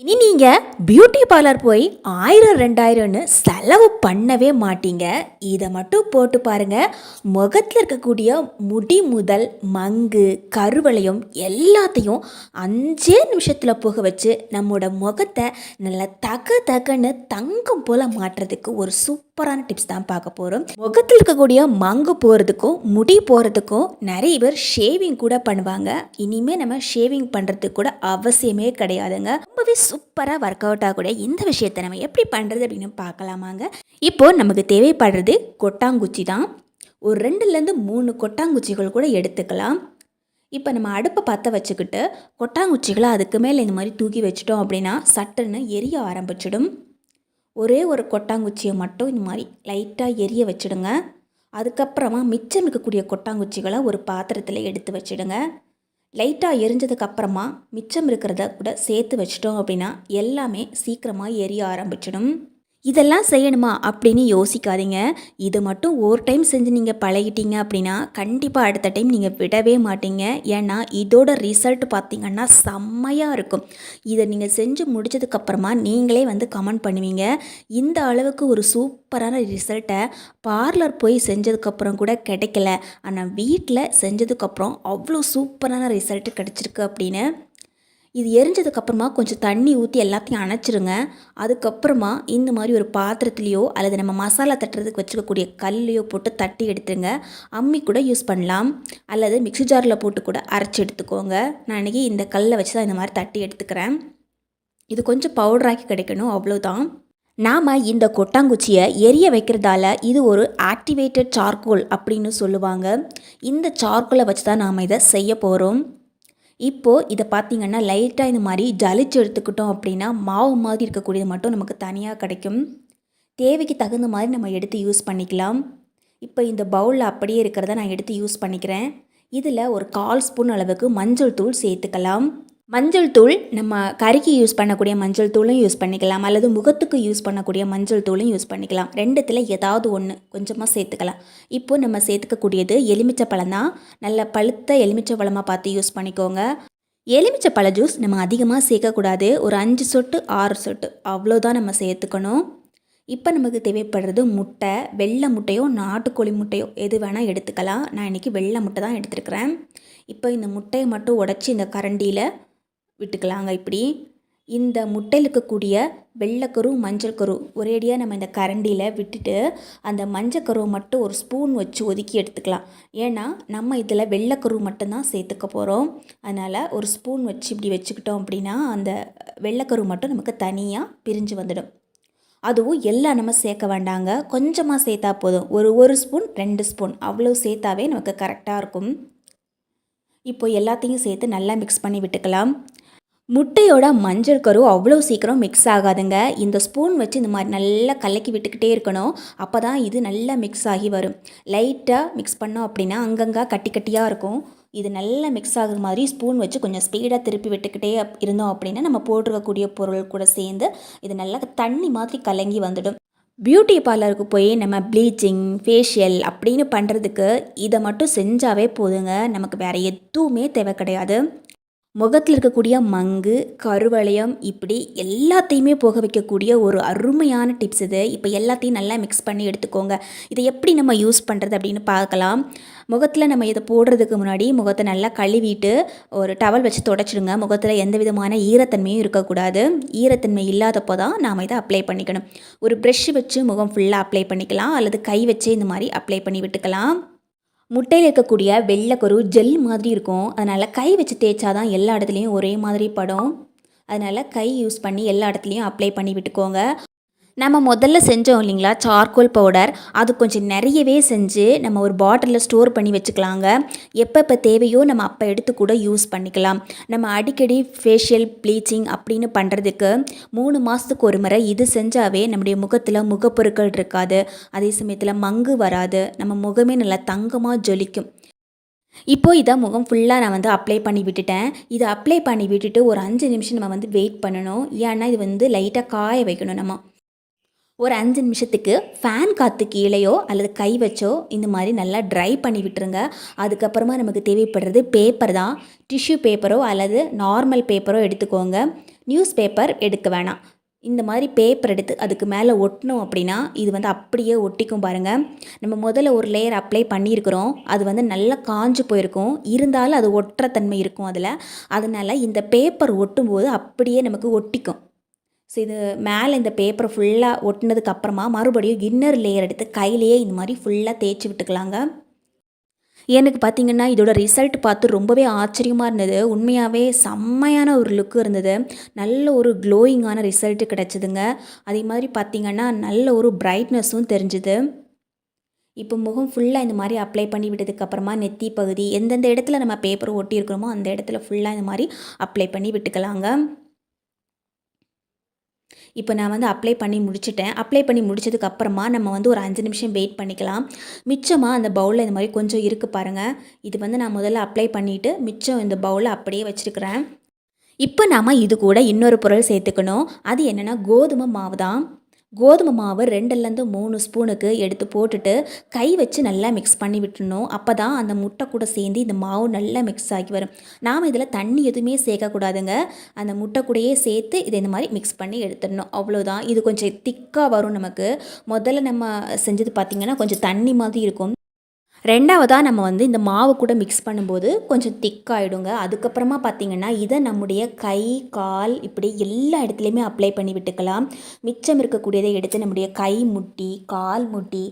இனி நீங்கள் beauty parlour போய் ஆயிரம் ரெண்டாயிரம்னு செலவு பண்ணவே மாட்டீங்க. இதை மட்டும் போட்டு பாருங்க. முகத்தில் இருக்கக்கூடிய முடி முதல் மங்கு கருவளையம் எல்லாத்தையும் அஞ்சே நிமிஷத்தில் போக வச்சு நம்மளோட முகத்தை நல்லா தக தகன்னு தங்கம் போல் மாற்றுறதுக்கு ஒரு சூப்பரான டிப்ஸ் தான் பார்க்க போகிறோம் முகத்தில் இருக்கக்கூடிய மங்கு போகிறதுக்கும் முடி போகிறதுக்கும் நிறைய பேர் ஷேவிங் கூட பண்ணுவாங்க. இனிமேல் நம்ம ஷேவிங் பண்ணுறதுக்கு கூட அவசியமே கிடையாதுங்க. ரொம்பவே சூப்பராக ஒர்க் அவுட் ஆகக்கூடிய இந்த விஷயத்தை நம்ம எப்படி பண்ணுறது அப்படின்னு பார்க்கலாமாங்க. இப்போது நமக்கு தேவைப்படுறது கொட்டாங்குச்சி தான். ஒரு ரெண்டுலேருந்து மூணு கொட்டாங்குச்சிகள் கூட எடுத்துக்கலாம். இப்போ நம்ம அடுப்பை பற்ற வச்சுக்கிட்டு கொட்டாங்குச்சிகளை அதுக்கு மேலே இந்த மாதிரி தூக்கி வச்சிட்டோம் அப்படின்னா சட்டுன்னு எரிய ஆரம்பிச்சிடும். ஒரே ஒரு கொட்டாங்குச்சியை மட்டும் இந்த மாதிரி லைட்டாக எரிய வச்சுடுங்க. அதுக்கப்புறமா மிச்சம் இருக்கக்கூடிய கொட்டாங்குச்சிகளை ஒரு பாத்திரத்தில் எடுத்து வச்சிடுங்க. லைட்டாக எரிஞ்சதுக்கப்புறமா மிச்சம் இருக்கிறத கூட சேர்த்து வச்சிட்டோம் அப்படின்னா எல்லாமே சீக்கிரமாக எரிய ஆரம்பிச்சிடும். இதெல்லாம் செய்யணுமா அப்படின்னு யோசிக்காதீங்க. இது மட்டும் ஒரு டைம் செஞ்சு நீங்கள் பழகிட்டீங்க அப்படின்னா கண்டிப்பாக அடுத்த டைம் நீங்கள் விடவே மாட்டீங்க. ஏன்னா இதோட ரிசல்ட் பார்த்தீங்கன்னா செம்மையாக இருக்கும். இதை நீங்கள் செஞ்சு முடிச்சதுக்கப்புறமா நீங்களே வந்து கமெண்ட் பண்ணுவீங்க. இந்த அளவுக்கு ஒரு சூப்பரான ரிசல்ட்டை பார்லர் போய் செஞ்சதுக்கப்புறம் கூட கிடைக்கல. ஆனால் வீட்டில் செஞ்சதுக்கப்புறம் அவ்வளோ சூப்பரான ரிசல்ட் கிடச்சிருக்கு அப்படின்னு இது எரிஞ்சதுக்கப்புறமா கொஞ்சம் தண்ணி ஊற்றி எல்லாத்தையும் அணைச்சிருங்க. அதுக்கப்புறமா இந்த மாதிரி ஒரு பாத்திரத்துலேயோ அல்லது நம்ம மசாலா தட்டுறதுக்கு வச்சுக்கக்கூடிய கல்லையோ போட்டு தட்டி எடுத்துருங்க. அம்மி கூட யூஸ் பண்ணலாம். அல்லது மிக்ஸி ஜாரில் போட்டு கூட அரைச்சி எடுத்துக்கோங்க. நான் இன்றைக்கி இந்த கல்லை வச்சு தான் இந்த மாதிரி தட்டி எடுத்துக்கிறேன். இது கொஞ்சம் பவுடராக்கி கிடைக்கணும். அவ்வளோதான் நாம் இந்த கொட்டாங்குச்சியை எரிய வைக்கிறதால இது ஒரு ஆக்டிவேட்டட் சார்கோல் அப்படின்னு சொல்லுவாங்க. இந்த சார்கோலை வச்சு தான் நாம் இதை செய்ய போகிறோம் இப்போது இதை பார்த்தீங்கன்னா லைட்டாக இந்த மாதிரி ஜலிச்சு எடுத்துக்கிட்டோம் அப்படின்னா மாவு மாதிரி இருக்கக்கூடியது மட்டும் நமக்கு தனியாக கிடைக்கும். தேவைக்கு தகுந்த மாதிரி நம்ம எடுத்து யூஸ் பண்ணிக்கலாம். இப்போ இந்த பவுலில் அப்படியே இருக்கிறத நான் எடுத்து யூஸ் பண்ணிக்கிறேன். இதில் ஒரு கால் ஸ்பூன் அளவுக்கு மஞ்சள் தூள் சேர்த்துக்கலாம். மஞ்சள் தூள் நம்ம கறிக்கு யூஸ் பண்ணக்கூடிய மஞ்சள் தூளும் யூஸ் பண்ணிக்கலாம். அல்லது முகத்துக்கு யூஸ் பண்ணக்கூடிய மஞ்சள் தூளும் யூஸ் பண்ணிக்கலாம். ரெண்டுத்தில் ஏதாவது ஒன்று கொஞ்சமாக சேர்த்துக்கலாம். இப்போ நம்ம சேர்த்துக்கக்கூடியது எலுமிச்சை பழம் தான். நல்ல பழுத்த எலுமிச்சை பழமாக பார்த்து யூஸ் பண்ணிக்கோங்க. எலுமிச்சை பழ ஜூஸ் நம்ம அதிகமாக சேர்க்கக்கூடாது. ஒரு அஞ்சு சொட்டு ஆறு சொட்டு. அவ்வளோதான் நம்ம சேர்த்துக்கணும். இப்போ நமக்கு தேவைப்படுறது முட்டை. வெள்ளை முட்டையோ நாட்டுக்கோழி முட்டையோ எது வேணால் எடுத்துக்கலாம். நான் இன்றைக்கி வெள்ளை முட்டை தான் எடுத்துருக்கிறேன். இப்போ இந்த முட்டையை மட்டும் உடச்சி இந்த கரண்டியில் விட்டுக்கலாங்க இப்படி. இந்த முட்டையில் இருக்கக்கூடிய வெள்ளைக்கரு மஞ்சள் கரு ஒரேடியாக நம்ம இந்த கரண்டியில் விட்டுட்டு அந்த மஞ்சள் கருவை மட்டும் ஒரு ஸ்பூன் வச்சு ஒதுக்கி எடுத்துக்கலாம். ஏன்னா நம்ம இதில் வெள்ளைக்கரு மட்டும்தான் சேர்த்துக்க போகிறோம் அதனால் ஒரு ஸ்பூன் வச்சு இப்படி வச்சுக்கிட்டோம் அப்படின்னா அந்த வெள்ளைக்கரு மட்டும் நமக்கு தனியாக பிரிஞ்சு வந்துடும். அதுவும் எல்லாம் நம்ம சேர்க்க வேண்டாங்க. கொஞ்சமாக சேர்த்தா போதும். ஒரு ஒரு ஸ்பூன் ரெண்டு ஸ்பூன். அவ்வளோ சேர்த்தாவே நமக்கு கரெக்டாக இருக்கும். இப்போ எல்லாத்தையும் சேர்த்து நல்லா மிக்ஸ் பண்ணி விட்டுக்கலாம். முட்டையோட மஞ்சள் கரு அவ்வளோ சீக்கிரம் மிக்ஸ் ஆகாதுங்க. இந்த ஸ்பூன் வச்சு இந்த மாதிரி நல்லா கலக்கி விட்டுக்கிட்டே இருக்கணும். அப்போ தான் இது நல்லா மிக்ஸ் ஆகி வரும். லைட்டாக மிக்ஸ் பண்ணோம் அப்படின்னா அங்கங்கே கட்டி கட்டியாக இருக்கும். இது நல்லா மிக்ஸ் ஆகுற மாதிரி ஸ்பூன் வச்சு கொஞ்சம் ஸ்பீடாக திருப்பி விட்டுக்கிட்டே இருந்தோம் அப்படின்னா நம்ம போட்டிருக்கக்கூடிய பொருள் கூட சேர்ந்து இது நல்லா தண்ணி மாதிரி கலங்கி வந்துடும். பியூட்டி பார்லருக்கு போய் நம்ம ப்ளீச்சிங் ஃபேஷியல் அப்படின்னு பண்ணுறதுக்கு இதை மட்டும் செஞ்சாவே போதுங்க. நமக்கு வேறு எதுவுமே தேவை கிடையாது. முகத்தில் இருக்கக்கூடிய மங்கு கருவளையம் இப்படி எல்லாத்தையுமே போக வைக்கக்கூடிய ஒரு அருமையான டிப்ஸ் இது. இப்போ எல்லாத்தையும் நல்லா மிக்ஸ் பண்ணி எடுத்துக்கோங்க. இதை எப்படி நம்ம யூஸ் பண்ணுறது அப்படின்னு பார்க்கலாம். முகத்தில் நம்ம இதை போடுறதுக்கு முன்னாடி முகத்தை நல்லா கழுவிட்டு ஒரு டவல் வச்சு தொடச்சிடுங்க. முகத்தில் எந்த விதமான ஈரத்தன்மையும் இருக்கக்கூடாது. ஈரத்தன்மை இல்லாதப்போ தான் நாம் இதை அப்ளை பண்ணிக்கணும். ஒரு ப்ரெஷ் வச்சு முகம் ஃபுல்லாக அப்ளை பண்ணிக்கலாம். அல்லது கை வச்சு இந்த மாதிரி அப்ளை பண்ணி விட்டுக்கலாம். முட்டையில் இருக்கக்கூடிய வெள்ளைக்கரு ஜெல் மாதிரி இருக்கும். அதனால் கை வச்சு தேய்ச்சாதான் எல்லா இடத்துலையும் ஒரே மாதிரி படும். அதனால் கை யூஸ் பண்ணி எல்லா இடத்துலையும் அப்ளை பண்ணி விட்டுக்கோங்க. நம்ம முதல்ல செஞ்சோம் இல்லைங்களா? சார்கோல் பவுடர் அது கொஞ்சம் நிறையவே செஞ்சு நம்ம ஒரு பாட்டிலில் ஸ்டோர் பண்ணி வச்சுக்கலாங்க. எப்பப்போ தேவையோ நம்ம அப்போ எடுத்து கூட யூஸ் பண்ணிக்கலாம். நம்ம அடிக்கடி ஃபேஷியல் ப்ளீச்சிங் அப்படின்னு பண்ணுறதுக்கு மூணு மாதத்துக்கு ஒரு முறை இது செஞ்சாவே நம்முடைய முகத்தில் முகப்பொருட்கள் இருக்காது. அதே சமயத்தில் மங்கு வராது. நம்ம முகமே நல்லா தங்கமாக ஜொலிக்கும். இப்போ இதை முகம் ஃபுல்லாக நான் வந்து அப்ளை பண்ணி விட்டுட்டேன். இதை அப்ளை பண்ணி விட்டுட்டு ஒரு அஞ்சு நிமிஷம் நம்ம வந்து வெயிட் பண்ணணும். ஏன்னா இது வந்து லைட்டாக காய வைக்கணும் நம்ம. ஒரு அஞ்சு நிமிஷத்துக்கு ஃபேன் காற்று கீழேயோ அல்லது கை வச்சோ இந்த மாதிரி நல்லா ட்ரை பண்ணி விட்டுருங்க. அதுக்கப்புறமா நமக்கு தேவைப்படுறது பேப்பர் தான். டிஷ்யூ பேப்பரோ அல்லது நார்மல் பேப்பரோ எடுத்துக்கோங்க. நியூஸ் பேப்பர் எடுக்க வேணாம். இந்த மாதிரி பேப்பர் எடுத்து அதுக்கு மேலே ஒட்டினோம் அப்படின்னா இது வந்து அப்படியே ஒட்டிக்கும் பாருங்கள் நம்ம முதல்ல ஒரு லேயர் அப்ளை பண்ணியிருக்கிறோம். அது வந்து நல்லா காஞ்சு போயிருக்கும். இருந்தாலும் அது ஒட்டுற தன்மை இருக்கும் அதில். அதனால் இந்த பேப்பர் ஒட்டும்போது அப்படியே நமக்கு ஒட்டிக்கும். ஸோ இது மேலே இந்த பேப்பரை ஃபுல்லாக ஒட்டினதுக்கு அப்புறமா மறுபடியும் இன்னர் லேயர் எடுத்து கையிலேயே இந்த மாதிரி ஃபுல்லாக தேய்ச்சி விட்டுக்கலாங்க. எனக்கு பார்த்தீங்கன்னா இதோட ரிசல்ட் பார்த்து ரொம்பவே ஆச்சரியமாக இருந்தது. உண்மையாகவே செம்மையான ஒரு லுக்கு இருந்தது. நல்ல ஒரு க்ளோயிங்கான ரிசல்ட்டு கிடச்சிதுங்க. அதே மாதிரி பார்த்திங்கன்னா நல்ல ஒரு பிரைட்னஸும் தெரிஞ்சுது. இப்போ முகம் ஃபுல்லாக இந்த மாதிரி அப்ளை பண்ணி விட்டதுக்கப்புறமா நெத்தி பகுதி எந்தெந்த இடத்துல நம்ம பேப்பர் ஒட்டியிருக்கிறோமோ அந்த இடத்துல ஃபுல்லாக இந்த மாதிரி அப்ளை பண்ணி விட்டுக்கலாங்க. இப்போ நான் வந்து அப்ளை பண்ணி முடிச்சிட்டேன். அப்ளை பண்ணி முடிச்சதுக்கப்புறமா நம்ம வந்து ஒரு அஞ்சு நிமிஷம் வெயிட் பண்ணிக்கலாம். மிச்சமாக அந்த பவுலில் இந்த மாதிரி கொஞ்சம் இருக்குது பாருங்கள் இது வந்து நான் முதல்ல அப்ளை பண்ணிவிட்டு மிச்சம் இந்த பவுலில் அப்படியே வச்சுருக்கிறேன். இப்போ நாம் இது கூட இன்னொரு பொருள் சேர்த்துக்கணும். அது என்னென்னா கோதுமை மாவு தான் கோதுமை மாவு ரெண்டுலேருந்து மூணு ஸ்பூனுக்கு எடுத்து போட்டுட்டு கை வச்சு நல்லா மிக்ஸ் பண்ணி விட்டுணும் அப்போ தான் அந்த முட்டை கூட சேர்ந்து இந்த மாவு நல்லா மிக்ஸ் ஆகி வரும். நாம் இதில் தண்ணி எதுவுமே சேர்க்கக்கூடாதுங்க. அந்த முட்டை கூடயே சேர்த்து இதை இந்த மாதிரி மிக்ஸ் பண்ணி எடுத்துடணும். அவ்வளோதான் இது கொஞ்சம் திக்காக வரும் நமக்கு. முதல்ல நம்ம செஞ்சது பார்த்திங்கன்னா கொஞ்சம் தண்ணி மாதிரி இருக்கும். ரெண்டாவதாக நம்ம வந்து இந்த மாவு கூட மிக்ஸ் பண்ணும்போது கொஞ்சம் திக்காயிடுங்க அதுக்கப்புறமா பார்த்திங்கன்னா இதை நம்முடைய கை கால் இப்படி எல்லா இடத்துலையுமே அப்ளை பண்ணி விட்டுக்கலாம். மிச்சம் இருக்கக்கூடியதை எடுத்து நம்முடைய கை முட்டி கால் முட்டி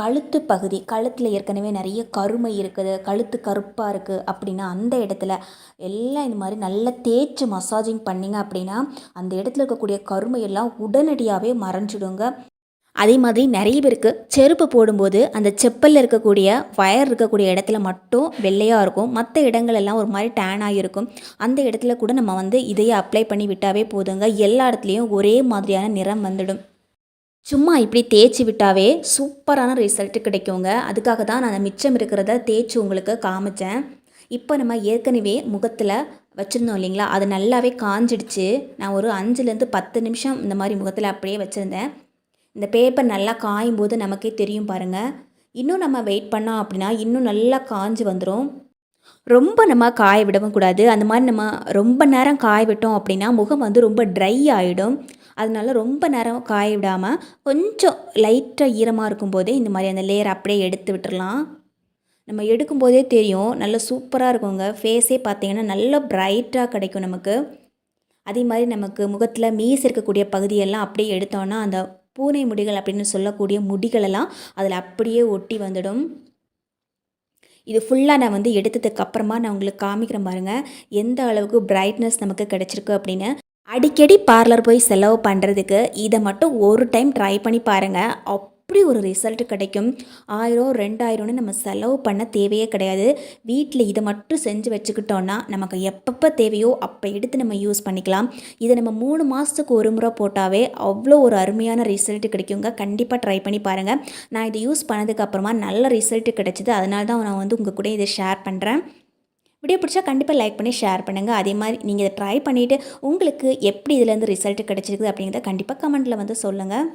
கழுத்து பகுதி கழுத்தில் ஏற்கனவே நிறைய கருமை இருக்குது கழுத்து கருப்பாக இருக்குது அப்படின்னா அந்த இடத்துல எல்லாம் இந்த மாதிரி நல்லா தேய்ச்சி மசாஜிங் பண்ணிங்க அப்படின்னா அந்த இடத்துல இருக்கக்கூடிய கருமையெல்லாம் உடனடியாகவே மறைஞ்சிடுங்க. அதே மாதிரி நிறைய பேருக்கு செருப்பு போடும்போது அந்த செப்பலில் இருக்கக்கூடிய வயர் இருக்கக்கூடிய இடத்துல மட்டும் வெள்ளையாக இருக்கும். மற்ற இடங்களெல்லாம் ஒரு மாதிரி டேனாக இருக்கும். அந்த இடத்துல கூட நம்ம வந்து இதையே அப்ளை பண்ணி விட்டாவே போதுங்க. எல்லா இடத்துலையும் ஒரே மாதிரியான நிறம் வந்துடும். சும்மா இப்படி தேய்ச்சி விட்டாவே சூப்பரான ரிசல்ட்டு கிடைக்குங்க. அதுக்காக தான் நான் மிச்சம் இருக்கிறத தேய்ச்சி உங்களுக்கு காமிச்சேன். இப்போ நம்ம ஏற்கனவே முகத்தில் வச்சுருந்தோம் இல்லைங்களா? அது நல்லாவே காஞ்சிடுச்சு. நான் ஒரு அஞ்சுலேருந்து பத்து நிமிஷம் இந்த மாதிரி முகத்தில் அப்படியே வச்சுருந்தேன். இந்த பேப்பர் நல்லா காயும் போது நமக்கே தெரியும் பாருங்கள் இன்னும் நம்ம வெயிட் பண்ணோம் அப்படின்னா இன்னும் நல்லா காஞ்சு வந்துடும் ரொம்ப நம்ம காய விடவும் கூடாது. அந்த மாதிரி நம்ம ரொம்ப நேரம் காய விட்டோம் அப்படின்னா முகம் வந்து ரொம்ப ட்ரை ஆகிடும் அதனால ரொம்ப நேரம் காய விடாமல் கொஞ்சம் லைட்டாக ஈரமாக இருக்கும்போதே இந்த மாதிரி அந்த லேயர் அப்படியே எடுத்து விட்டுடலாம் நம்ம எடுக்கும்போதே தெரியும். நல்ல சூப்பராக இருக்குங்க. ஃபேஸே பார்த்தீங்கன்னா நல்ல ப்ரைட்டாக கிடைக்கும் நமக்கு. அதே மாதிரி நமக்கு முகத்தில் மீஸ் இருக்கக்கூடிய பகுதியெல்லாம் அப்படியே எடுத்தோன்னா அந்த பூனை முடிகள் அப்படின்னு சொல்லக்கூடிய முடிகளெல்லாம் அதில் அப்படியே ஒட்டி வந்துடும். இது ஃபுல்லாக நான் வந்து எடுத்ததுக்கு அப்புறமா நான் உங்களுக்கு காமிக்கிறேன் பாருங்கள் எந்த அளவுக்கு பிரைட்னஸ் நமக்கு கிடச்சிருக்கு அப்படின்னு. அடிக்கடி பார்லர் போய் செலவு பண்ணுறதுக்கு இதை மட்டும் ஒரு டைம் ட்ரை பண்ணி பாருங்கள் அப் அப்படி ஒரு ரிசல்ட் கிடைக்கும்? ஆயிரம் ரெண்டாயிரம்னு நம்ம செலவு பண்ண தேவையே கிடையாது. வீட்டில் இதை மட்டும் செஞ்சு வச்சுக்கிட்டோன்னா நமக்கு எப்பப்போ தேவையோ அப்போ எடுத்து நம்ம யூஸ் பண்ணிக்கலாம். இதை நம்ம மூணு மாதத்துக்கு ஒரு முறை போட்டாவே அவ்வளோ ஒரு அருமையான ரிசல்ட் கிடைக்குங்க. கண்டிப்பாக ட்ரை பண்ணி பாருங்கள் நான் இதை யூஸ் பண்ணதுக்கப்புறமா நல்ல ரிசல்ட் கிடைச்சிது. அதனால தான் நான் வந்து உங்கள் கூட இதை ஷேர் பண்ணுறேன் வீடியோ பிடிச்சா கண்டிப்பாக லைக் பண்ணி ஷேர் பண்ணுங்கள் அதே மாதிரி நீங்கள் இதை ட்ரை பண்ணிவிட்டு உங்களுக்கு எப்படி இதுலேருந்து ரிசல்ட் கிடச்சிருக்குது அப்படிங்கிறத கண்டிப்பாக கமெண்ட்டில் வந்து சொல்லுங்கள்